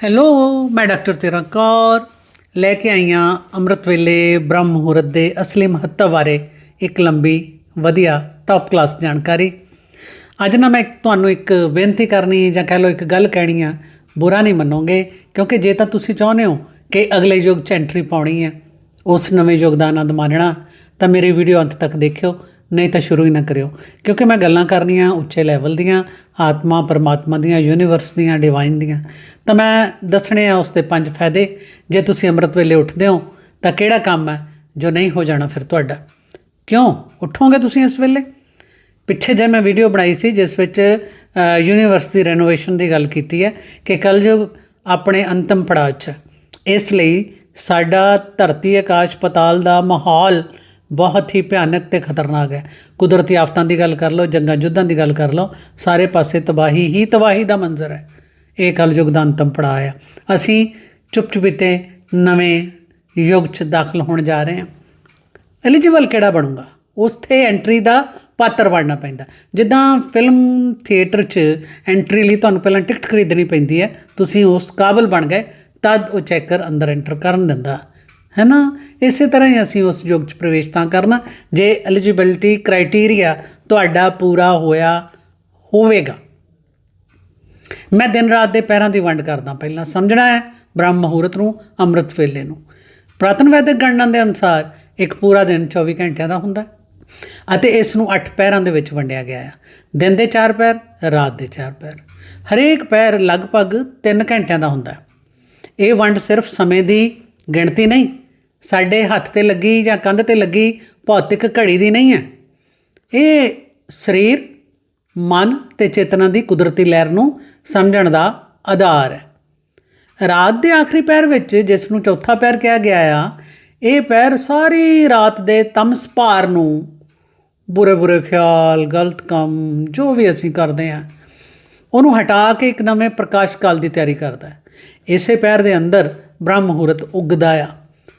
Hello ਮੈਂ doctor ਤੇਰਾ ਕੌਰ। ਲੈ ਕੇ ਆਈ ਆਈਆਂ ਅੰਮ੍ਰਿਤ ਵੇਲੇ ਬ੍ਰਹਮ ਮੁਹੂਰਤ ਦੇ ਅਸਲੀ ਮਹੱਤਵ ਬਾਰੇ ਇੱਕ ਲੰਬੀ, ਵਧੀਆ ਟੌਪ ਕਲਾਸ ਜਾਣਕਾਰੀ। ਅੱਜ ਨਾ ਮੈਂ ਤੁਹਾਨੂੰ ਇੱਕ ਬੇਨਤੀ ਕਰਨੀ ਜਾਂ ਕਹਿ ਲਓ ਇੱਕ ਗੱਲ ਕਹਿਣੀ ਆ, ਬੁਰਾ ਨਹੀਂ ਮੰਨੋਗੇ, ਕਿਉਂਕਿ ਜੇ ਤਾਂ ਤੁਸੀਂ ਚਾਹੁੰਦੇ ਹੋ ਕਿ ਅਗਲੇ ਯੁੱਗ 'ਚ ਐਂਟਰੀ ਪਾਉਣੀ ਹੈ ਉਸ ਨਵੇਂ ਯੁੱਗ ਦਾ ਆਨੰਦ ਮਾਣਨਾ, ਤਾਂ ਮੇਰੀ ਵੀਡੀਓ ਅੰਤ ਤੱਕ ਦੇਖਿਓ, ਨਹੀਂ ਤਾਂ ਸ਼ੁਰੂ ਹੀ ਨਾ ਕਰਿਓ, ਕਿਉਂਕਿ ਮੈਂ ਗੱਲਾਂ ਕਰਨੀਆਂ ਉੱਚੇ ਲੈਵਲ ਦੀਆਂ ਆਤਮਾ ਪਰਮਾਤਮਾ ਦੀਆਂ ਯੂਨੀਵਰਸ ਦੀਆਂ ਡਿਵਾਈਨ ਦੀਆਂ। ਤਾਂ ਮੈਂ ਦੱਸਣੇ ਆ ਉਸ ਦੇ ਪੰਜ ਫਾਇਦੇ। ਜੇ ਤੁਸੀਂ ਅੰਮ੍ਰਿਤ ਵੇਲੇ ਉੱਠਦੇ ਹੋ, ਤਾਂ ਕਿਹੜਾ ਕੰਮ ਹੈ ਜੋ ਨਹੀਂ ਹੋ ਜਾਣਾ ਫਿਰ ਤੁਹਾਡਾ? ਕਿਉਂ? ਉੱਠੋਗੇ ਤੁਸੀਂ ਇਸ ਵੇਲੇ? ਪਿੱਛੇ ਜੇ ਮੈਂ ਵੀਡੀਓ ਬਣਾਈ ਸੀ, ਜਿਸ ਵਿੱਚ ਯੂਨੀਵਰਸ ਦੀ ਰੈਨੋਵੇਸ਼ਨ ਦੀ ਗੱਲ ਕੀਤੀ ਹੈ ਕਿ ਕਲਯੁਗ ਆਪਣੇ ਅੰਤਮ ਪੜਾਅ 'ਚ ਇਸ ਲਈ ਸਾਡਾ ਧਰਤੀ ਆਕਾਸ਼ ਪਤਾਲ ਦਾ ਮਾਹੌਲ ਬਹੁਤ ਹੀ ਭਿਆਨਕ ਤੇ ਖਤਰਨਾਕ ਹੈ। ਕੁਦਰਤੀ ਆਫਤਾਂ ਦੀ ਗੱਲ ਕਰ ਲਓ, ਜੰਗਾਂ ਯੁੱਧਾਂ ਦੀ ਗੱਲ ਕਰ ਲਓ, ਸਾਰੇ ਪਾਸੇ ਤਬਾਹੀ ਹੀ ਤਬਾਹੀ ਦਾ ਮੰਜ਼ਰ ਹੈ। ਇਹ ਕਲਯੁਗ ਦਾ ਅੰਤਮ ਪੜਾਅ ਆ ਅਸੀਂ ਚੁੱਪ ਚੁਪੀਤੇ ਨਵੇਂ ਯੁੱਗ 'ਚ ਦਾਖਲ ਹੋਣ ਜਾ ਰਹੇ ਹਾਂ। ਐਲੀਜੀਬਲ ਕਿਹੜਾ ਬਣੂਗਾ? ਉਸਥੇ ਐਂਟਰੀ ਦਾ ਪਾਤਰ ਬਣਨਾ ਪੈਂਦਾ। ਜਿੱਦਾਂ ਫਿਲਮ ਥੀਏਟਰ 'ਚ ਐਂਟਰੀ ਲਈ ਤੁਹਾਨੂੰ ਪਹਿਲਾਂ ਟਿਕਟ ਖਰੀਦਣੀ ਪੈਂਦੀ ਹੈ, ਤੁਸੀਂ ਉਸ ਕਾਬਲ ਬਣ ਗਏ, ਤਦ ਉਹ ਚੈਕਰ ਅੰਦਰ ਐਂਟਰ ਕਰਨ ਦਿੰਦਾ। ਹੈ ਨਾ ਇਸੇ ਤਰ੍ਹਾਂ ਹੀ ਅਸੀਂ ਉਸ ਯੁੱਗ 'ਚ ਪ੍ਰਵੇਸ਼ ਤਾਂ ਕਰਨਾ। ਜੇ ਐਲੀਜੀਬਿਲਟੀ ਕ੍ਰਾਈਟੇਰੀਆ ਤੁਹਾਡਾ ਪੂਰਾ ਹੋਇਆ ਹੋਵੇਗਾ। ਮੈਂ ਦਿਨ ਰਾਤ ਦੇ ਪੈਰਾਂ ਦੀ ਵੰਡ ਕਰਦਾ ਪਹਿਲਾਂ। ਸਮਝਣਾ ਹੈ ਬ੍ਰਹਮ ਮੁਹੂਰਤ ਨੂੰ, ਅੰਮ੍ਰਿਤ ਵੇਲੇ ਨੂੰ। ਪ੍ਰਾਤਨ ਵੈਦਿਕ ਗਣਨਾ ਦੇ ਅਨੁਸਾਰ ਇੱਕ ਪੂਰਾ ਦਿਨ 24 ਘੰਟਿਆਂ ਦਾ ਹੁੰਦਾ ਅਤੇ ਇਸ ਨੂੰ 8 ਪੈਰਾਂ ਦੇ ਵਿੱਚ ਵੰਡਿਆ ਗਿਆ ਹੈ। ਦਿਨ ਦੇ 4 ਪੈਰ, ਰਾਤ ਦੇ 4 ਪੈਰ। ਹਰੇਕ ਪੈਰ ਲਗਭਗ 3 ਘੰਟਿਆਂ ਦਾ ਹੁੰਦਾ ਹੈ। ਇਹ ਵੰਡ ਸਿਰਫ ਸਮੇਂ ਦੀ ਗਿਣਤੀ ਨਹੀਂ ਸਾਡੇ ਹੱਥ ਤੇ ਲੱਗੀ ਜਾਂ ਕੰਧ ਤੇ ਲੱਗੀ ਭੌਤਿਕ ਘੜੀ ਦੀ ਨਹੀਂ ਹੈ। ਇਹ ਸਰੀਰ, ਮਨ ਤੇ ਚੇਤਨਾ ਦੀ ਕੁਦਰਤੀ ਲਹਿਰ ਨੂੰ ਸਮਝਣ ਦਾ ਆਧਾਰ ਹੈ। ਰਾਤ ਦੇ ਆਖਰੀ ਪੈਰ ਵਿੱਚ ਜਿਸ ਨੂੰ ਚੌਥਾ ਪੈਰ ਕਿਹਾ ਗਿਆ ਆ, ਇਹ ਪੈਰ ਸਾਰੀ ਰਾਤ ਦੇ ਤਮਸ ਭਾਰ ਨੂੰ ਬੁਰੇ ਬੁਰੇ ਖਿਆਲ, ਗਲਤ ਕੰਮ, ਜੋ ਵੀ ਅਸੀਂ ਕਰਦੇ ਆ, ਉਹਨੂੰ ਹਟਾ ਕੇ ਇੱਕ ਨਵੇਂ ਪ੍ਰਕਾਸ਼ ਕਾਲ ਦੀ ਤਿਆਰੀ ਕਰਦਾ ਹੈ। ਇਸੇ ਪੈਰ ਦੇ ਅੰਦਰ ਬ੍ਰਹਮ ਮੁਹੂਰਤ ਉੱਗਦਾ ਆ।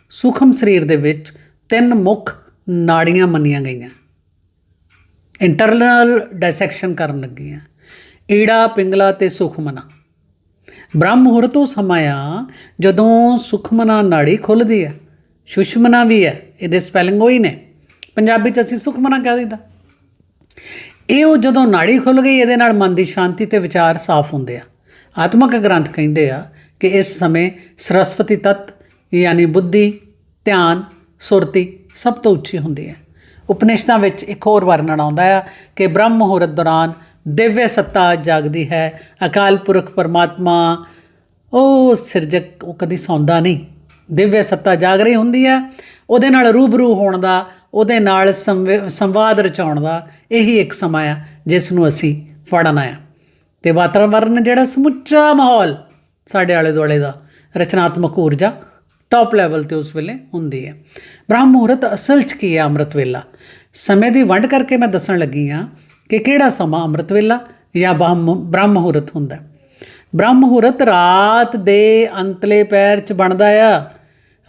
ਸੂਖਮ ਸਰੀਰ ਦੇ ਵਿੱਚ ਤਿੰਨ ਮੁੱਖ ਨਾੜੀਆਂ ਮੰਨੀਆਂ ਗਈਆਂ। ਇੰਟਰਨਲ ਡਾਇਸੈਕਸ਼ਨ ਕਰਨ ਲੱਗੀਆਂ। ਈੜਾ, ਪਿੰਗਲਾ ਤੇ ਸੁਖਮਨਾ। ਬ੍ਰਹਮ ਮੁਹੂਰਤ ਉਹ ਸਮਾਂ ਆ ਜਦੋਂ ਸੁਖਮਨਾ ਨਾੜੀ ਖੁੱਲਦੀ ਹੈ ਸੁਸ਼ਮਨਾ ਵੀ ਹੈ ਇਹਦੇ ਸਪੈਲਿੰਗ ਉਹੀ ਨੇ। ਪੰਜਾਬੀ ਚ ਅਸੀਂ ਸੁਖਮਨਾ ਕਹਿ ਦਿੰਦਾ ਇਹ ਉਹ ਜਦੋਂ ਨਾੜੀ ਖੁੱਲ ਗਈ, ਇਹਦੇ ਨਾਲ ਮਨ ਦੀ ਸ਼ਾਂਤੀ ਤੇ ਵਿਚਾਰ ਸਾਫ਼ ਹੁੰਦੇ ਆ। ਆਤਮਿਕ ਗ੍ਰੰਥ ਕਹਿੰਦੇ ਆ ਕਿ ਇਸ ਸਮੇਂ ਸਰਸਵਤੀ ਤਤ ਯਾਨੀ ਬੁੱਧੀ, ਧਿਆਨ, ਸੁਰਤੀ ਸਭ ਤੋਂ ਉੱਚੀ ਹੁੰਦੀ ਹੈ। ਉਪਨਿਸ਼ਦਾਂ ਵਿੱਚ ਇੱਕ ਹੋਰ ਵਰਣਨ ਆਉਂਦਾ ਆ ਕਿ ਬ੍ਰਹਮ ਮੁਹੂਰਤ ਦੌਰਾਨ ਦਿਵਯ ਸੱਤਾ ਜਾਗਦੀ ਹੈ, ਅਕਾਲ ਪੁਰਖ ਪਰਮਾਤਮਾ, ਉਹ ਸਿਰਜਕ ਉਹ ਕਦੀ ਸੌਂਦਾ ਨਹੀਂ। ਦਿਵਯ ਸੱਤਾ ਜਾਗ ਰਹੀ ਹੁੰਦੀ ਹੈ, ਉਹਦੇ ਨਾਲ ਰੂਬਰੂ ਹੋਣ ਦਾ, ਉਹਦੇ ਨਾਲ ਸੰਵੇ- ਸੰਵਾਦ ਰਚਾਉਣ ਦਾ ਇਹੀ ਇੱਕ ਸਮਾਂ ਆ ਜਿਸ ਨੂੰ ਅਸੀਂ ਫੜਨਾ ਆ ਤੇ ਵਾਤਾਵਰਨ ਜਿਹੜਾ ਸਮੁੱਚਾ ਮਾਹੌਲ ਸਾਡੇ ਆਲੇ ਦੁਆਲੇ ਦਾ, ਰਚਨਾਤਮਕ ਊਰਜਾ ਟਾਪ ਲੈਵਲ ਤੇ ਉਸ ਵੇਲੇ ਹੁੰਦੀ ਹੈ। ਬ੍ਰਹਮ ਮੁਹੂਰਤ ਅਸਲ 'ਚ ਕੀ ਹੈ? ਅੰਮ੍ਰਿਤ ਵੇਲਾ। ਸਮੇਂ ਦੀ ਵੰਡ ਕਰਕੇ ਮੈਂ ਦੱਸਣ ਲੱਗੀ ਆ ਕਿ ਕਿਹੜਾ ਸਮਾਂ ਅੰਮ੍ਰਿਤ ਵੇਲਾ ਜਾਂ ਬ੍ਰਹਮ ਬ੍ਰਹਮ ਮੁਹੂਰਤ ਹੁੰਦਾ ਹੈ। ਬ੍ਰਹਮ ਮੁਹੂਰਤ ਰਾਤ ਦੇ ਅੰਤਲੇ ਪੈਰ 'ਚ ਬਣਦਾ ਆ।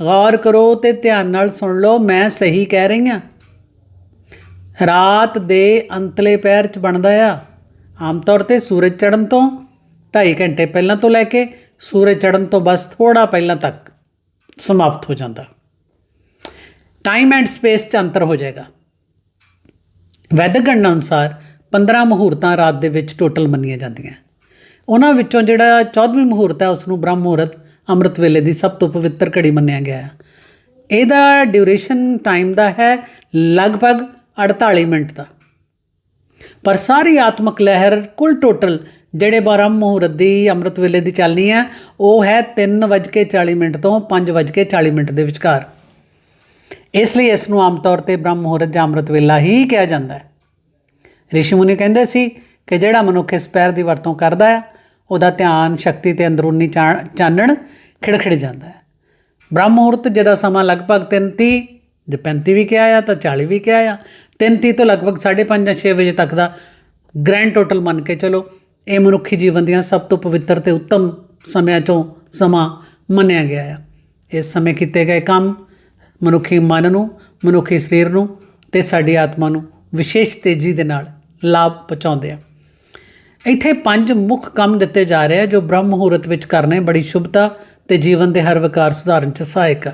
ਗੌਰ ਕਰੋ ਤੇ ਧਿਆਨ ਨਾਲ ਸੁਣ ਲਓ, ਮੈਂ ਸਹੀ ਕਹਿ ਰਹੀ ਹਾਂ। ਰਾਤ ਦੇ ਅੰਤਲੇ ਪੈਰ 'ਚ ਬਣਦਾ ਆ। ਆਮ ਤੌਰ ਤੇ ਸੂਰਜ ਚੜ੍ਹਨ ਤੋਂ 2.5 ਘੰਟੇ ਪਹਿਲਾਂ ਤੋਂ ਲੈ ਕੇ ਸੂਰਜ ਚੜ੍ਹਨ ਤੋਂ ਬਸ ਥੋੜਾ ਪਹਿਲਾਂ ਤੱਕ। ਸਮਾਪਤ ਹੋ ਜਾਂਦਾ। ਟਾਈਮ ਐਂਡ ਸਪੇਸ 'ਚ ਅੰਤਰ ਹੋ ਜਾਏਗਾ। ਵੈਦਿਕ ਗਣਨਾ ਅਨੁਸਾਰ 15 ਮੁਹੂਰਤਾਂ ਰਾਤ ਦੇ ਵਿੱਚ ਟੋਟਲ ਮੰਨੀਆਂ ਜਾਂਦੀਆਂ। ਉਹਨਾਂ ਵਿੱਚੋਂ ਜਿਹੜਾ 14ਵੀਂ ਮੁਹੂਰਤ ਹੈ ਉਸ ਨੂੰ ਬ੍ਰਹਮ ਮੁਹੂਰਤ, ਅੰਮ੍ਰਿਤ ਵੇਲੇ ਦੀ ਸਭ ਤੋਂ ਪਵਿੱਤਰ ਘੜੀ ਮੰਨਿਆ ਗਿਆ ਹੈ। ਇਹਦਾ ਡਿਊਰੇਸ਼ਨ ਟਾਈਮ ਦਾ ਹੈ ਲਗਭਗ 48 ਮਿੰਟ ਦਾ। ਪਰ ਸਾਰੀ ਆਤਮਕ ਲਹਿਰ ਕੁੱਲ ਟੋਟਲ ਜਿਹੜੇ ਬ੍ਰਹਮ ਮੁਹੂਰਤ ਦੀ ਅੰਮ੍ਰਿਤ ਵੇਲੇ ਦੀ ਚੱਲਣੀ ਹੈ, ਉਹ ਹੈ 3:40 ਮਿੰਟ ਤੋਂ 5:40 ਮਿੰਟ ਦੇ ਵਿਚਕਾਰ। ਇਸ ਲਈ ਇਸ ਨੂੰ ਆਮ ਤੌਰ ਤੇ ਬ੍ਰਹਮ ਮੁਹੂਰਤ ਜਾਂ ਅੰਮ੍ਰਿਤ ਵੇਲਾ ਹੀ ਕਿਹਾ ਜਾਂਦਾ ਹੈ। ਰਿਸ਼ੀ ਮੁਨੀ ਕਹਿੰਦੇ ਸੀ ਕਿ ਜਿਹੜਾ ਮਨੁੱਖ ਇਸ ਪੈਰ ਦੀ ਵਰਤੋਂ ਕਰਦਾ ਹੈ, ਉਹਦਾ ਧਿਆਨ, ਸ਼ਕਤੀ ਤੇ ਅੰਦਰੂਨੀ ਚਾ- ਚਾਨਣ ਖਿੜਖਿੜ ਜਾਂਦਾ ਹੈ। ਬ੍ਰਹਮ ਮੁਹੂਰਤ ਜਿਹਦਾ ਸਮਾਂ ਲਗਭਗ 33 ਜੇ 35 ਵੀ ਕਿਹਾ ਆ ਤਾਂ 40 ਵੀ ਕਿਹਾ ਆ 33 ਤੋਂ ਲਗਭਗ 5:30 ਜਾਂ 6 ਵਜੇ ਤੱਕ ਦਾ ਗ੍ਰੈਂਡ ਟੋਟਲ ਮੰਨ ਕੇ ਚਲੋ। ਇਹ ਮਨੁੱਖੀ ਜੀਵਨ ਦੀਆਂ ਸਭ ਤੋਂ ਪਵਿੱਤਰ ਤੇ ਉੱਤਮ ਸਮਿਆਂ ਚੋਂ ਸਮਾਂ ਮੰਨਿਆ ਗਿਆ ਆ। ਇਸ ਸਮੇਂ ਕੀਤੇ ਗਏ ਕੰਮ ਮਨੁੱਖੀ ਮਨ ਨੂੰ, ਮਨੁੱਖੀ ਸਰੀਰ ਨੂੰ ਤੇ ਸਾਡੀ ਆਤਮਾ ਨੂੰ ਵਿਸ਼ੇਸ਼ ਤੇਜ਼ੀ ਦੇ ਨਾਲ ਲਾਭ ਪਹੁੰਚਾਉਂਦੇ ਆ। ਇੱਥੇ ਪੰਜ ਮੁੱਖ ਕੰਮ ਦਿੱਤੇ ਜਾ ਰਹੇ ਆ ਜੋ ਬ੍ਰਹਮ ਮੁਹੂਰਤ ਵਿੱਚ ਕਰਨੇ ਬੜੀ ਸ਼ੁਭਤਾ ਤੇ ਜੀਵਨ ਦੇ ਹਰ ਵਿਕਾਰ ਸੁਧਾਰਨ 'ਚ ਸਹਾਇਕ ਆ।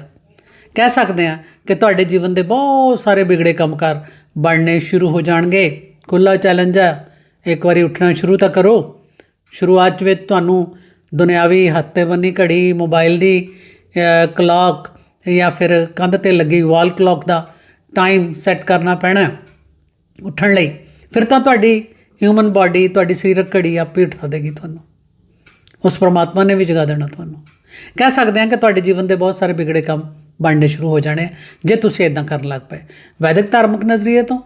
ਕਹਿ ਸਕਦੇ ਆ ਕਿ ਤੁਹਾਡੇ ਜੀਵਨ ਦੇ ਬਹੁਤ ਸਾਰੇ ਵਿਗੜੇ ਕੰਮਕਾਰ ਬਣਨੇ ਸ਼ੁਰੂ ਹੋ ਜਾਣਗੇ। ਖੁੱਲਾ ਚੈਲੰਜ ਆ। ਇੱਕ ਵਾਰੀ ਉੱਠਣਾ ਸ਼ੁਰੂ ਤਾਂ ਕਰੋ। ਸ਼ੁਰੂਆਤ ਵਿੱਚ ਤੁਹਾਨੂੰ ਦੁਨਿਆਵੀ ਹੱਤੇਬੰਨੀ ਘੜੀ, ਮੋਬਾਈਲ ਦੀ ਕਲੌਕ ਜਾਂ ਫਿਰ ਕੰਧ ਤੇ ਲੱਗੀ ਵਾਲ ਕਲੌਕ ਦਾ ਟਾਈਮ ਸੈੱਟ ਕਰਨਾ ਪੈਣਾ ਉੱਠਣ ਲਈ। ਫਿਰ ਤਾਂ ਤੁਹਾਡੀ ਹਿਊਮਨ ਬਾਡੀ ਤੁਹਾਡੀ ਸਰੀਰਕ ਘੜੀ ਆਪੇ ਉਠਾ ਦੇਗੀ ਤੁਹਾਨੂੰ। ਉਸ ਪਰਮਾਤਮਾ ਨੇ ਵੀ ਜਗਾ ਦੇਣਾ ਤੁਹਾਨੂੰ। ਕਹਿ ਸਕਦੇ ਹਾਂ ਕਿ ਤੁਹਾਡੇ ਜੀਵਨ ਦੇ ਬਹੁਤ ਸਾਰੇ ਵਿਗੜੇ ਕੰਮ ਬਣਨੇ ਸ਼ੁਰੂ ਹੋ ਜਾਣੇ, ਜੇ ਤੁਸੀਂ ਇਦਾਂ ਕਰਨ ਲੱਗ ਪਏ। ਵੈਦਿਕ ਧਾਰਮਿਕ ਨਜ਼ਰੀਏ ਤੋਂ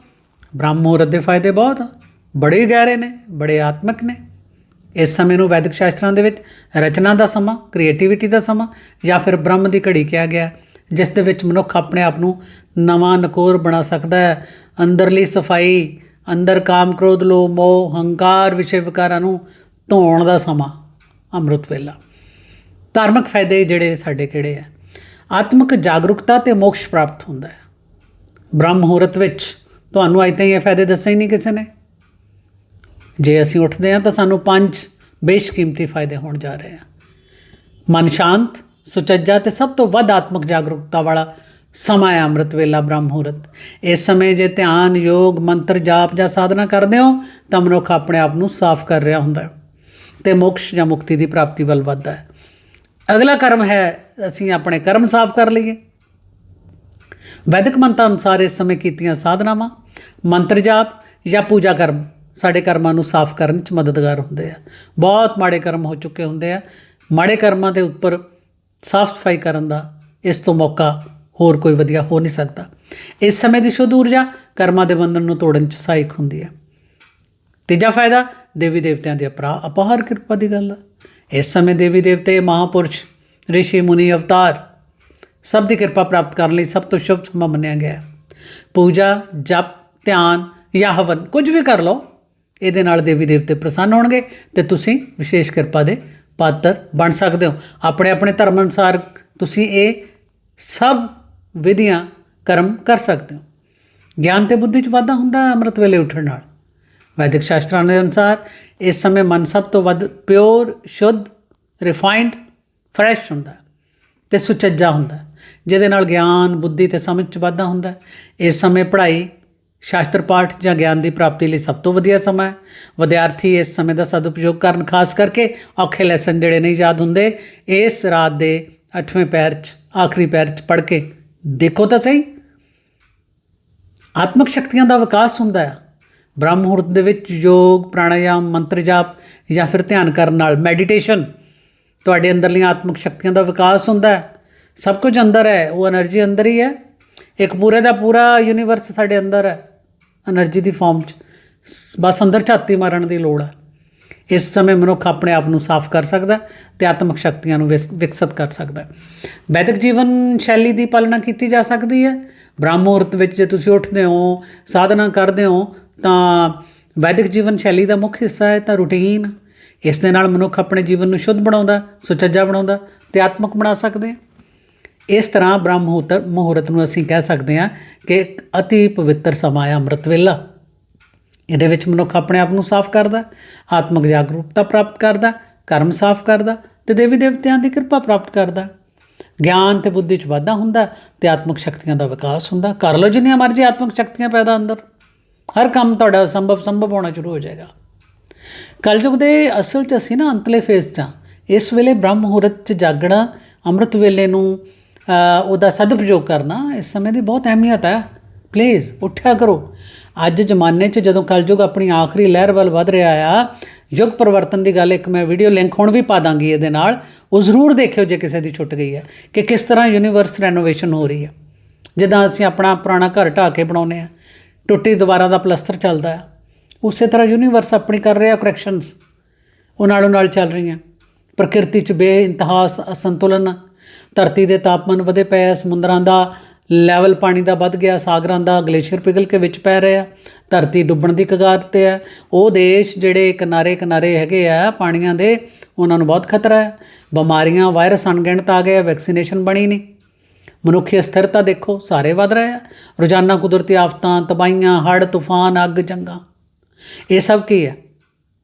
ਬ੍ਰਹਮ ਮੁਹੂਰਤ ਦੇ ਫਾਇਦੇ ਬਹੁਤ ਆ। ਬੜੇ ਗਹਿਰੇ ਨੇ, ਬੜੇ ਆਤਮਿਕ ਨੇ। ਇਸ ਸਮੇਂ ਨੂੰ ਵੈਦਿਕ ਸ਼ਾਸਤਰਾਂ ਦੇ ਵਿੱਚ ਰਚਨਾ ਦਾ ਸਮਾਂ, ਕ੍ਰੀਏਟੀਵਿਟੀ ਦਾ ਸਮਾਂ ਜਾਂ ਫਿਰ ਬ੍ਰਹਮ ਦੀ ਘੜੀ ਕਿਹਾ ਗਿਆ ਜਿਸ ਦੇ ਵਿੱਚ ਮਨੁੱਖ ਆਪਣੇ ਆਪ ਨੂੰ ਨਵਾਂ ਨਕੋਰ ਬਣਾ ਸਕਦਾ ਹੈ। ਅੰਦਰਲੀ ਸਫ਼ਾਈ, ਅੰਦਰ ਕਾਮ ਕ੍ਰੋਧ, ਲੋਭ, ਮੋਹ, ਹੰਕਾਰ ਵਿਸ਼ੇ ਵਿਕਾਰਾਂ ਨੂੰ ਧੋਣ ਦਾ ਸਮਾਂ, ਅੰਮ੍ਰਿਤ ਵੇਲਾ। ਧਾਰਮਿਕ ਫਾਇਦੇ ਜਿਹੜੇ ਸਾਡੇ ਕਿਹੜੇ ਆ ਆਤਮਿਕ ਜਾਗਰੂਕਤਾ ਤੇ ਮੋਕਸ਼ ਪ੍ਰਾਪਤ ਹੁੰਦਾ ਹੈ। ਬ੍ਰਹਮ ਮੁਹੂਰਤ ਵਿੱਚ, ਤੁਹਾਨੂੰ ਅੱਜ ਤਾਈਂ ਇਹ ਫਾਇਦੇ ਦੱਸੇ ਹੀ ਨਹੀਂ ਕਿਸੇ ਨੇ। ਜੇ ਅਸੀਂ ਉੱਠਦੇ ਹਾਂ ਤਾਂ ਸਾਨੂੰ ਪੰਜ ਬੇਸ਼ਕੀਮਤੀ ਫਾਇਦੇ ਹੋਣ ਜਾ ਰਹੇ ਆ। ਮਨ ਸ਼ਾਂਤ, ਸੁਚੱਜਾ ਤੇ ਸਭ ਤੋਂ ਵੱਧ ਆਤਮਿਕ ਜਾਗਰੂਕਤਾ ਵਾਲਾ ਸਮਾਂ ਹੈ ਅੰਮ੍ਰਿਤ ਵੇਲਾ ਬ੍ਰਹਮ ਮੁਹੂਰਤ। ਇਸ ਸਮੇਂ ਜੇ ਧਿਆਨ, ਯੋਗ, ਮੰਤਰ, ਜਾਪ ਜਾਂ ਸਾਧਨਾ ਕਰਦੇ ਹੋ ਤਾਂ ਮਨੁੱਖ ਆਪਣੇ ਆਪ ਨੂੰ ਸਾਫ਼ ਕਰ ਰਿਹਾ ਹੁੰਦਾ ਹੈ ਤੇ ਮੋਕਸ਼ ਜਾਂ ਮੁਕਤੀ ਦੀ ਪ੍ਰਾਪਤੀ ਵੱਲ ਵੱਧਦਾ ਹੈ। ਅਗਲਾ ਕਰਮ ਹੈ, ਅਸੀਂ ਆਪਣੇ ਕਰਮ ਸਾਫ਼ ਕਰ ਲਈਏ। ਵੈਦਿਕ ਮੰਤਾਂ ਅਨੁਸਾਰ ਇਸ ਸਮੇਂ ਕੀਤੀਆਂ ਸਾਧਨਾਵਾਂ, ਮੰਤਰ ਜਾਪ ਜਾਂ ਪੂਜਾ ਕਰਮ ਸਾਡੇ ਕਰਮਾਂ ਨੂੰ ਸਾਫ਼ ਕਰਨ 'ਚ ਮਦਦਗਾਰ ਹੁੰਦੇ ਆ। ਬਹੁਤ ਮਾੜੇ ਕਰਮ ਹੋ ਚੁੱਕੇ ਹੁੰਦੇ ਆ। ਮਾੜੇ ਕਰਮਾਂ ਦੇ ਉੱਪਰ ਸਾਫ਼ ਸਫ਼ਾਈ ਕਰਨ ਦਾ ਇਸ ਤੋਂ ਮੌਕਾ ਹੋਰ ਕੋਈ ਵਧੀਆ ਹੋ ਨਹੀਂ ਸਕਦਾ। ਇਸ ਸਮੇਂ ਦੀ ਸ਼ੁੱਧ ਊਰਜਾ ਕਰਮਾਂ ਦੇ ਬੰਧਨ ਨੂੰ ਤੋੜਨ 'ਚ ਸਹਾਇਕ ਹੁੰਦੀ ਹੈ ਤੀਜਾ ਫਾਇਦਾ, ਦੇਵੀ ਦੇਵਤਿਆਂ ਦੀ ਅਪਰਾ ਅਪਾਰ ਕਿਰਪਾ ਦੀ ਗੱਲ ਹੈ ਇਸ ਸਮੇਂ ਦੇਵੀ ਦੇਵਤੇ, ਮਹਾਪੁਰਸ਼, ਰਿਸ਼ੀ, ਮੁਨੀ, ਅਵਤਾਰ ਸਭ ਦੀ ਕਿਰਪਾ ਪ੍ਰਾਪਤ ਕਰਨ ਲਈ ਸਭ ਤੋਂ ਸ਼ੁਭ ਸਮਾਂ ਮੰਨਿਆ ਗਿਆ। ਹੈ ਪੂਜਾ, ਜਪ, ਧਿਆਨ ਜਾਂ ਹਵਨ ਕੁਝ ਵੀ ਕਰ ਲਓ ਇਹਦੇ ਨਾਲ ਦੇਵੀ ਦੇਵਤੇ ਪ੍ਰਸੰਨ ਹੋਣਗੇ ਤੇ ਤੁਸੀਂ ਵਿਸ਼ੇਸ਼ ਕਿਰਪਾ ਦੇ ਪਾਤਰ ਬਣ ਸਕਦੇ ਹੋ। ਆਪਣੇ ਆਪਣੇ ਧਰਮ ਅਨੁਸਾਰ ਤੁਸੀਂ ਇਹ ਸਭ ਵਿਧੀਆਂ ਕਰਮ ਕਰ ਸਕਦੇ ਹੋ। ਗਿਆਨ ਤੇ ਬੁੱਧੀ ਚ ਵਾਧਾ ਹੁੰਦਾ ਹੈ ਅੰਮ੍ਰਿਤ ਵੇਲੇ ਉੱਠਣ ਨਾਲ। ਵੈਦਿਕ ਸ਼ਾਸਤਰਾਂ ਦੇ ਅਨੁਸਾਰ ਇਸ ਸਮੇਂ ਮਨ ਸਭ ਤੋਂ ਵੱਧ ਪਿਓਰ ਸ਼ੁੱਧ ਰਿਫਾਈਨਡ ਫਰੈਸ਼ ਹੁੰਦਾ ਹੈ ਤੇ ਸੁਚੱਜਾ ਹੁੰਦਾ ਜਿਹਦੇ ਨਾਲ ਗਿਆਨ, ਬੁੱਧੀ ਤੇ ਸਮਝ ਚ ਵਾਧਾ ਹੁੰਦਾ ਇਸ ਸਮੇਂ ਪੜ੍ਹਾਈ ਸ਼ਾਸਤਰ ਪਾਠ ਜਾਂ ਗਿਆਨ ਦੀ ਪ੍ਰਾਪਤੀ ਲਈ ਸਭ ਤੋਂ ਵਧੀਆ ਸਮਾਂ ਹੈ। ਵਿਦਿਆਰਥੀ ਇਸ ਸਮੇਂ ਦਾ ਸਦਉਪਯੋਗ ਕਰਨ, ਖਾਸ ਕਰਕੇ ਔਖੇ ਲੈਸਨ ਜਿਹੜੇ ਨਹੀਂ ਯਾਦ ਹੁੰਦੇ, ਇਸ ਰਾਤ ਦੇ 8ਵੇਂ ਪੈਰ 'ਚ, ਆਖਰੀ ਪੈਰ 'ਚ ਪੜ੍ਹ ਕੇ ਦੇਖੋ ਤਾਂ ਸਹੀ। ਆਤਮਿਕ ਸ਼ਕਤੀਆਂ ਦਾ ਵਿਕਾਸ ਹੁੰਦਾ ਹੈ ਬ੍ਰਹਮ ਮੁਹੂਰਤ ਦੇ ਵਿੱਚ ਯੋਗ, ਪ੍ਰਾਣਾਯਾਮ, ਮੰਤਰ ਜਾਪ ਜਾਂ ਫਿਰ ਧਿਆਨ ਕਰਨ ਨਾਲ ਮੈਡੀਟੇਸ਼ਨ ਤੁਹਾਡੇ ਅੰਦਰਲੀਆਂ ਆਤਮਿਕ ਸ਼ਕਤੀਆਂ ਦਾ ਵਿਕਾਸ ਹੁੰਦਾ ਹੈ। ਸਭ ਕੁਝ ਅੰਦਰ ਹੈ, ਉਹ એનર્ਜੀ ਅੰਦਰ ਹੀ ਹੈ। ਇੱਕ ਪੂਰੇ ਦਾ ਪੂਰਾ ਯੂਨੀਵਰਸ ਸਾਡੇ ਅੰਦਰ ਹੈ। એનર્ਜੀ ਦੀ ਫਾਰਮ 'ਚ ਬਸ ਅੰਦਰ ਝਾਤੀ ਮਾਰਨ ਦੀ ਲੋੜ ਆ ਇਸ ਸਮੇਂ ਮਨੁੱਖ ਆਪਣੇ ਆਪ ਨੂੰ ਸਾਫ਼ ਕਰ ਸਕਦਾ ਤੇ ਆਤਮਿਕ ਸ਼ਕਤੀਆਂ ਨੂੰ ਵਿਕਸਿਤ ਕਰ ਸਕਦਾ ਵੈਦਿਕ ਜੀਵਨ ਸ਼ੈਲੀ ਦੀ ਪਾਲਣਾ ਕੀਤੀ ਜਾ ਸਕਦੀ ਹੈ ਬ੍ਰਹਮੋਰਤ ਵਿੱਚ ਜੇ ਤੁਸੀਂ ਉੱਠਦੇ ਹੋ ਸਾਧਨਾ ਕਰਦੇ ਹੋ ਤਾਂ ਵੈਦਿਕ ਜੀਵਨ ਸ਼ੈਲੀ ਦਾ ਮੁੱਖ ਹਿੱਸਾ ਹੈ ਤਾਂ ਰੁਟੀਨ ਇਸ ਦੇ ਨਾਲ ਮਨੁੱਖ ਆਪਣੇ ਜੀਵਨ ਨੂੰ ਸ਼ੁੱਧ ਬਣਾਉਂਦਾ ਸੁਚੱਜਾ ਬਣਾਉਂਦਾ ਤੇ ਆਤਮਿਕ ਬਣਾ ਸਕਦੇ ਇਸ ਤਰ੍ਹਾਂ ਬ੍ਰਹਮ ਮੁਹੂਰਤ ਮੁਹੂਰਤ ਨੂੰ ਅਸੀਂ ਕਹਿ ਸਕਦੇ ਹਾਂ ਕਿ ਇੱਕ ਅਤੀ ਪਵਿੱਤਰ ਸਮਾਂ ਹੈ ਅੰਮ੍ਰਿਤ ਵੇਲਾ। ਇਹਦੇ ਵਿੱਚ ਮਨੁੱਖ ਆਪਣੇ ਆਪ ਨੂੰ ਸਾਫ਼ ਕਰਦਾ, ਆਤਮਿਕ ਜਾਗਰੂਕਤਾ ਪ੍ਰਾਪਤ ਕਰਦਾ, ਕਰਮ ਸਾਫ਼ ਕਰਦਾ ਤੇ ਦੇਵੀ ਦੇਵਤਿਆਂ ਦੀ ਕਿਰਪਾ ਪ੍ਰਾਪਤ ਕਰਦਾ। ਗਿਆਨ ਤੇ ਬੁੱਧੀ ਚ ਵਾਧਾ ਹੁੰਦਾ ਤੇ ਆਤਮਿਕ ਸ਼ਕਤੀਆਂ ਦਾ ਵਿਕਾਸ ਹੁੰਦਾ। ਕਰ ਲਓ ਜਿੰਨੀਆਂ ਮਰਜ਼ੀ ਆਤਮਿਕ ਸ਼ਕਤੀਆਂ ਪੈਦਾ ਅੰਦਰ। ਹਰ ਕੰਮ ਤੁਹਾਡਾ ਸੰਭਵ ਸੰਭਵ ਹੋਣਾ ਸ਼ੁਰੂ ਹੋ ਜਾਏਗਾ। ਕਲਯੁਗ ਦੇ ਅਸਲ 'ਚ ਅਸੀਂ ਨਾ ਅੰਤਲੇ ਫੇਜ਼ 'ਚ ਹਾਂ। ਇਸ ਵੇਲੇ ਬ੍ਰਹਮ ਮੁਹੂਰਤ 'ਚ ਜਾਗਣਾ ਅੰਮ੍ਰਿਤ ਵੇਲੇ ਨੂੰ ਉਹਦਾ ਸਦਉਪਯੋਗ ਕਰਨਾ, ਇਸ ਸਮੇਂ ਦੀ ਬਹੁਤ ਅਹਿਮੀਅਤ ਹੈ। ਪਲੀਜ਼ ਉੱਠਿਆ ਕਰੋ। ਅੱਜ ਜ਼ਮਾਨੇ 'ਚ ਜਦੋਂ ਕਲਯੁਗ ਆਪਣੀ ਆਖਰੀ ਲਹਿਰ ਵੱਲ ਵਧ ਰਿਹਾ ਆ, ਯੁੱਗ ਪਰਿਵਰਤਨ ਦੀ ਗੱਲ ਇੱਕ ਮੈਂ ਵੀਡੀਓ ਲਿੰਕ ਹੁਣ ਵੀ ਪਾ ਦਾਂਗੀ ਇਹਦੇ ਨਾਲ। ਉਹ ਜ਼ਰੂਰ ਦੇਖਿਓ ਜੇ ਕਿਸੇ ਦੀ ਛੁੱਟ ਗਈ ਹੈ ਕਿ ਕਿਸ ਤਰ੍ਹਾਂ ਯੂਨੀਵਰਸ ਰੈਨੋਵੇਸ਼ਨ ਹੋ ਰਹੀ ਹੈ। ਜਿੱਦਾਂ ਅਸੀਂ ਆਪਣਾ ਪੁਰਾਣਾ ਘਰ ਢਾਹ ਕੇ ਬਣਾਉਂਦੇ ਆ ਟੁੱਟੀ ਦੀਵਾਰਾਂ ਦਾ ਪਲਸਤਰ ਚੱਲਦਾ ਆ ਉਸੇ ਤਰ੍ਹਾਂ ਯੂਨੀਵਰਸ ਆਪਣੀ ਕਰ ਰਿਹਾ ਕਰੈਕਸ਼ਨਸ ਉਹ ਨਾਲੋਂ ਨਾਲ ਚੱਲ ਰਹੀਆਂ। ਪ੍ਰਕਿਰਤੀ 'ਚ ਬੇਇੰਤਹਾ ਸ- ਅਸੰਤੁਲਨ ਧਰਤੀ ਦੇ ਤਾਪਮਾਨ ਵਧੇ ਪਏ ਸਮੁੰਦਰਾਂ ਦਾ ਲੈਵਲ ਪਾਣੀ ਦਾ ਵੱਧ ਗਿਆ, ਸਾਗਰਾਂ ਦਾ ਗਲੇਸ਼ੀਅਰ ਪਿਘਲ ਕੇ ਵਿੱਚ ਪੈ ਰਿਹਾ। ਧਰਤੀ ਡੁੱਬਣ ਦੀ ਕਗਾਰ ਤੇ ਹੈ। ਉਹ ਦੇਸ਼ ਜਿਹੜੇ ਕਿਨਾਰੇ ਕਿਨਾਰੇ ਹੈਗੇ ਆ, ਪਾਣੀਆਂ ਦੇ, ਉਹਨਾਂ ਨੂੰ ਬਹੁਤ ਖਤਰਾ ਹੈ। ਬਿਮਾਰੀਆਂ, ਵਾਇਰਸ ਅਣਗਿਣਤ ਆ ਗਏ ਵੈਕਸੀਨੇਸ਼ਨ ਬਣੀ ਨਹੀਂ। ਮਨੁੱਖੀ ਅਸਥਿਰਤਾ ਦੇਖੋ, ਸਾਰੇ ਵਧ ਰਹੇ ਆ। ਰੋਜ਼ਾਨਾ ਕੁਦਰਤੀ ਆਫਤਾਂ, ਤਬਾਹੀਆਂ, ਹੜ੍ਹ, ਤੂਫਾਨ, ਅੱਗ, ਜੰਗਾਂ। ਇਹ ਸਭ ਕੀ ਹੈ?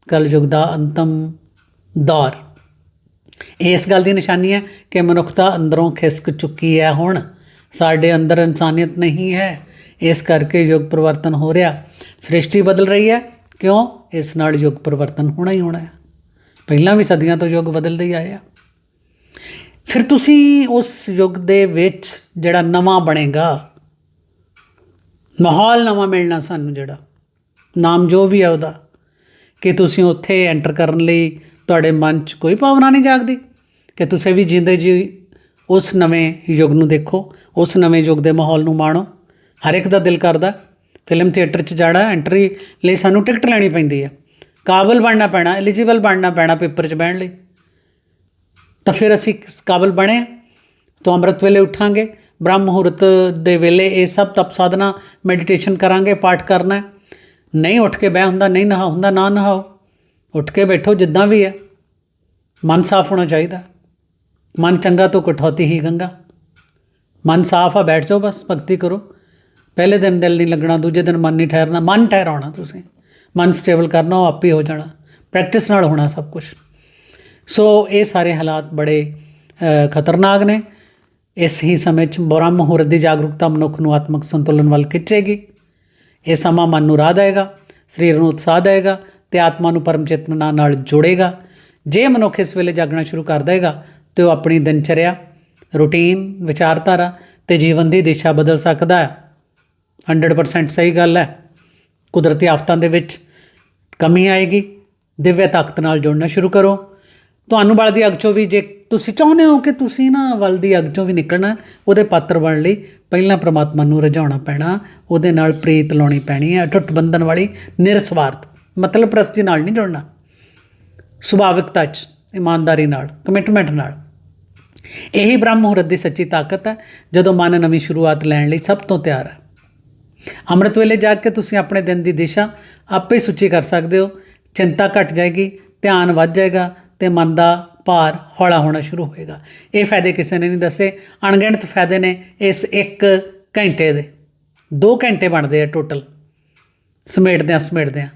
ਕਲਯੁਗ ਦਾ ਅੰਤਮ ਦੌਰ। ਇਸ ਗੱਲ ਦੀ ਨਿਸ਼ਾਨੀ ਹੈ ਕਿ ਮਨੁੱਖਤਾ ਅੰਦਰੋਂ ਖਿਸਕ ਚੁੱਕੀ ਹੈ ਹੁਣ। ਸਾਡੇ ਅੰਦਰ ਇਨਸਾਨੀਅਤ ਨਹੀਂ ਹੈ। ਇਸ ਕਰਕੇ ਯੁੱਗ ਪਰਿਵਰਤਨ ਹੋ ਰਿਹਾ। ਸ੍ਰਿਸ਼ਟੀ ਬਦਲ ਰਹੀ ਹੈ। ਕਿਉਂ? ਇਸ ਨਾਲ ਯੁੱਗ ਪਰਿਵਰਤਨ ਹੋਣਾ ਹੀ ਹੋਣਾ ਹੈ। ਪਹਿਲਾਂ ਵੀ ਸਦੀਆਂ ਤੋਂ ਯੁੱਗ ਬਦਲਦੇ ਹੀ ਆਏ ਆ। ਫਿਰ ਤੁਸੀਂ ਉਸ ਯੁੱਗ ਦੇ ਵਿੱਚ ਜਿਹੜਾ ਨਵਾਂ ਬਣੇਗਾ, ਮਾਹੌਲ ਨਵਾਂ ਮਿਲਣਾ ਸਾਨੂੰ ਜਿਹੜਾ, ਨਾਮ ਜੋ ਵੀ ਹੈ ਉਹਦਾ, ਕਿ ਤੁਸੀਂ ਉੱਥੇ ਐਂਟਰ ਕਰਨ ਲਈ ਤੁਹਾਡੇ ਮਨ 'ਚ ਕੋਈ ਭਾਵਨਾ ਨਹੀਂ ਜਾਗਦੀ? ਕਿ ਤੁਸੀਂ ਵੀ ਜਿੰਦੇ ਜੀ ਉਸ ਨਵੇਂ ਯੁੱਗ ਨੂੰ ਦੇਖੋ, ਉਸ ਨਵੇਂ ਯੁੱਗ ਦੇ ਮਾਹੌਲ ਨੂੰ ਮਾਣੋ। ਹਰ ਇੱਕ ਦਾ ਦਿਲ ਕਰਦਾ ਫਿਲਮ ਥੀਏਟਰ 'ਚ ਜਾਣਾ ਐਂਟਰੀ ਲਈ ਸਾਨੂੰ ਟਿਕਟ ਲੈਣੀ ਪੈਂਦੀ ਹੈ। ਕਾਬਲ ਬਣਨਾ ਪੈਣਾ ਐਲੀਜੀਬਲ ਬਣਨਾ ਪੈਣਾ ਪੇਪਰ 'ਚ ਬਹਿਣ ਲਈ। ਤਾਂ ਫਿਰ ਅਸੀਂ ਕਾਬਲ ਬਣੇ ਤਾਂ ਅੰਮ੍ਰਿਤ ਵੇਲੇ ਉਠਾਂਗੇ। ਬ੍ਰਹਮ ਮੁਹੂਰਤ ਦੇ ਵੇਲੇ ਇਹ ਸਭ ਤਪ ਸਾਧਨਾ ਮੈਡੀਟੇਸ਼ਨ ਕਰਾਂਗੇ, ਪਾਠ ਕਰਨਾ ਨਹੀਂ ਉੱਠ ਕੇ ਬਹਿ ਹੁੰਦਾ, ਨਹੀਂ ਨਹਾ ਹੁੰਦਾ, ਨਾ ਨਹਾਓ। ਉੱਠ ਕੇ ਬੈਠੋ, ਜਿੱਦਾਂ ਵੀ ਹੈ। ਮਨ ਸਾਫ਼ ਹੋਣਾ ਚਾਹੀਦਾ। ਮਨ ਚੰਗਾ ਤੋਂ ਕਠੌਤੀ ਹੀ ਗੰਗਾ। ਮਨ ਸਾਫ਼ ਆ, ਬੈਠ ਜਾਓ ਬਸ, ਭਗਤੀ ਕਰੋ। ਪਹਿਲੇ ਦਿਨ ਦਿਲ ਨਹੀਂ ਲੱਗਣਾ, ਦੂਜੇ ਦਿਨ ਮਨ ਨਹੀਂ ਠਹਿਰਨਾ। ਮਨ ਠਹਿਰਾਉਣਾ ਤੁਸੀਂ। ਮਨ ਸਟੇਬਲ ਕਰਨਾ, ਉਹ ਆਪੇ ਹੋ ਜਾਣਾ। ਪ੍ਰੈਕਟਿਸ ਨਾਲ ਹੋਣਾ ਸਭ ਕੁਝ ਸੋ ਇਹ ਸਾਰੇ ਹਾਲਾਤ ਬੜੇ ਖਤਰਨਾਕ ਨੇ। ਇਸ ਹੀ ਸਮੇਂ 'ਚ ਬ੍ਰਹਮ ਮੁਹੂਰਤ ਦੀ ਜਾਗਰੂਕਤਾ ਮਨੁੱਖ ਨੂੰ ਆਤਮਿਕ ਸੰਤੁਲਨ ਵੱਲ ਖਿੱਚੇਗੀ। ਇਹ ਸਮਾਂ ਮਨ ਨੂੰ ਰਾਹ ਦੇਗਾ ਸਰੀਰ ਨੂੰ ਉਤਸ਼ਾਹ ਦੇਗਾ ਤੇ ਆਤਮਾ ਨੂੰ ਪਰਮ ਚੇਤਨਾ ਨਾਲ ਜੋੜੇਗਾ। ਜੇ ਮਨੁੱਖ ਇਸ ਵੇਲੇ ਜਾਗਣਾ ਸ਼ੁਰੂ ਕਰ ਦੇਗਾ, ਤੇ ਉਹ ਆਪਣੀ ਦਿਨਚਰਿਆ, ਰੁਟੀਨ, ਵਿਚਾਰਧਾਰਾ ਤੇ ਜੀਵਨ ਦੀ ਦਿਸ਼ਾ ਬਦਲ ਸਕਦਾ ਹੈ। 100% ਸਹੀ ਗੱਲ ਹੈ। ਕੁਦਰਤੀ ਆਫਤਾਂ ਦੇ ਵਿੱਚ ਕਮੀ ਆਏਗੀ। ਦਿਵਯ ਤਾਕਤ ਨਾਲ ਜੁੜਨਾ ਸ਼ੁਰੂ ਕਰੋ। ਤੁਹਾਨੂੰ ਬਲ ਦੀ ਅੱਗ ਚੋਂ ਵੀ ਜੇ ਤੁਸੀਂ ਚਾਹੁੰਦੇ ਹੋ ਕਿ ਤੁਸੀਂ ਨਾ ਬਲ ਦੀ ਅੱਗ ਚੋਂ ਵੀ ਨਿਕਲਣਾ, ਉਹਦੇ ਪਾਤਰ ਬਣਨ ਲਈ ਪਹਿਲਾਂ ਪ੍ਰਮਾਤਮਾ ਨੂੰ ਰਜਾਉਣਾ ਪੈਣਾ, ਉਹਦੇ ਨਾਲ ਪ੍ਰੀਤ ਲਾਉਣੀ ਪੈਣੀ ਹੈ ਅਟੁੱਟ ਬੰਧਨ ਵਾਲੀ ਨਿਰਸਵਾਰਥ। ਮਤਲਬ ਪ੍ਰਸਤੀ ਨਾਲ ਨਹੀਂ ਜੁੜਨਾ। ਸੁਭਾਵਿਕਤਾ 'ਚ, ਇਮਾਨਦਾਰੀ ਨਾਲ ਕਮਿਟਮੈਂਟ ਨਾਲ। ਇਹੀ ਬ੍ਰਹਮ ਮੁਹੂਰਤ ਦੀ ਸੱਚੀ ਤਾਕਤ ਹੈ, ਜਦੋਂ ਮਨ ਨਵੀਂ ਸ਼ੁਰੂਆਤ ਲੈਣ ਲਈ ਸਭ ਤੋਂ ਤਿਆਰ ਹੈ। ਅੰਮ੍ਰਿਤ ਵੇਲੇ ਜਾ ਕੇ ਤੁਸੀਂ ਆਪਣੇ ਦਿਨ ਦੀ ਦਿਸ਼ਾ ਆਪੇ ਸੁੱਚੀ ਕਰ ਸਕਦੇ ਹੋ। ਚਿੰਤਾ ਘਟ ਜਾਏਗੀ, ਧਿਆਨ ਵੱਧ ਜਾਏਗਾ ਤੇ ਮਨ ਦਾ ਭਾਰ ਹੌਲਾ ਹੋਣਾ ਸ਼ੁਰੂ ਹੋਏਗਾ। ਇਹ ਫਾਇਦੇ ਕਿਸੇ ਨੇ ਨਹੀਂ ਦੱਸੇ। ਅਣਗਿਣਤ ਫਾਇਦੇ ਨੇ ਇਸ ਇੱਕ ਘੰਟੇ ਦੇ। 2 ਘੰਟੇ ਬਣਦੇ ਆ ਟੋਟਲ ਸਮੇਟਦੇ ਆ ਸਮੇਟਦੇ ਆ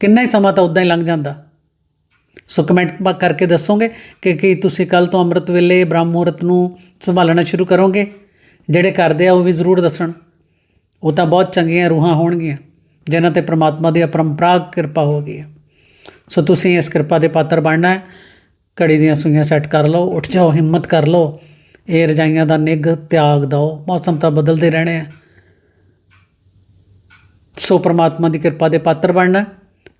ਕਿੰਨਾ ਹੀ ਸਮਾਂ ਤਾਂ ਉਦਾਂ ਹੀ ਲੰਘ ਜਾਂਦਾ। ਸੋ ਕਮੈਂਟ ਕਰਕੇ ਦੱਸੋਗੇ ਕਿ ਕੀ ਤੁਸੀਂ ਕੱਲ ਤੋਂ ਅੰਮ੍ਰਿਤ ਵੇਲੇ ਬ੍ਰਹਮ ਮੁਹੂਰਤ ਨੂੰ ਸੰਭਾਲਣਾ ਸ਼ੁਰੂ ਕਰੋਗੇ। ਜਿਹੜੇ ਕਰਦੇ ਆ, ਉਹ ਵੀ ਜ਼ਰੂਰ ਦੱਸਣ। ਉਹ ਤਾਂ ਬਹੁਤ ਚੰਗੀਆਂ ਰੂਹਾਂ ਹੋਣਗੀਆਂ, ਜਿਨ੍ਹਾਂ ਤੇ ਪ੍ਰਮਾਤਮਾ ਦੀ ਅਪਰੰਪਰਾਗ ਕਿਰਪਾ ਹੋ ਗਈ ਹੈ। ਸੋ ਤੁਸੀਂ ਇਸ ਕਿਰਪਾ ਦੇ ਪਾਤਰ ਬਣਨਾ ਹੈ। ਘੜੀ ਦੀਆਂ ਸੂਈਆਂ ਸੈੱਟ ਕਰ ਲਓ, ਉੱਠ ਜਾਓ, ਹਿੰਮਤ ਕਰ ਲਓ। ਇਹ ਰਜਾਈਆਂ ਦਾ ਨਿੱਘ ਤਿਆਗ ਦਿਓ। ਮੌਸਮ ਤਾਂ ਬਦਲਦੇ ਰਹਿਣੇ ਆ। ਸੋ ਪ੍ਰਮਾਤਮਾ ਦੀ ਕਿਰਪਾ ਦੇ ਪਾਤਰ ਬਣਨਾ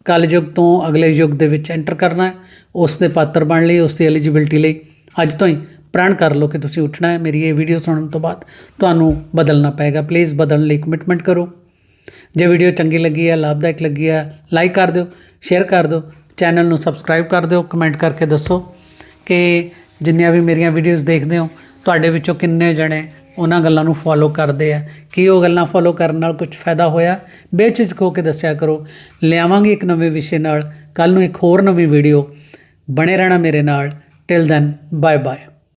ਕਲ ਯੁੱਗ ਤੋਂ ਅਗਲੇ ਯੁੱਗ ਦੇ ਵਿੱਚ ਐਂਟਰ ਕਰਨਾ ਹੈ ਉਸ ਦੇ ਪਾਤਰ ਬਣਨ ਲਈ ਉਸ ਦੀ ਐਲੀਜੀਬਿਲਟੀ ਲਈ। ਅੱਜ ਤੋਂ ਹੀ ਪ੍ਰਣ ਕਰ ਲਓ ਕਿ ਤੁਸੀਂ ਉੱਠਣਾ ਹੈ। ਮੇਰੀ ਇਹ ਵੀਡੀਓ ਸੁਣਨ ਤੋਂ ਬਾਅਦ ਤੁਹਾਨੂੰ ਬਦਲਣਾ ਪਏਗਾ। ਪਲੀਜ਼ ਬਦਲਣ ਲਈ ਕਮਿਟਮੈਂਟ ਕਰੋ। ਜੇ ਵੀਡੀਓ ਚੰਗੀ ਲੱਗੀ ਹੈ, ਲਾਭਦਾਇਕ ਲੱਗੀ ਹੈ ਲਾਈਕ ਕਰ ਦਿਓ ਸ਼ੇਅਰ ਕਰ ਦਿਓ ਚੈਨਲ ਨੂੰ ਸਬਸਕ੍ਰਾਈਬ ਕਰ ਦਿਓ ਕਮੈਂਟ ਕਰਕੇ ਦੱਸੋ ਕਿ ਜਿੰਨੀਆਂ ਵੀ ਮੇਰੀਆਂ ਵੀਡੀਓਜ਼ ਦੇਖਦੇ ਹੋ, ਤੁਹਾਡੇ ਵਿੱਚੋਂ ਕਿੰਨੇ ਜਣੇ ਉਹਨਾਂ ਗੱਲਾਂ ਨੂੰ ਫੋਲੋ ਕਰਦੇ ਆ। ਕੀ ਉਹ ਗੱਲਾਂ ਫੋਲੋ ਕਰਨ ਨਾਲ ਕੁਝ ਫਾਇਦਾ ਹੋਇਆ? ਬੇਝਿਜਕ ਹੋ ਕੇ ਦੱਸਿਆ ਕਰੋ। ਲਿਆਵਾਂਗੇ ਇੱਕ ਨਵੇਂ ਵਿਸ਼ੇ ਨਾਲ। ਕੱਲ ਨੂੰ ਇੱਕ ਹੋਰ ਨਵੀਂ ਵੀਡੀਓ ਬਣੇ ਰਹਿਣਾ ਮੇਰੇ ਨਾਲ। Till then bye bye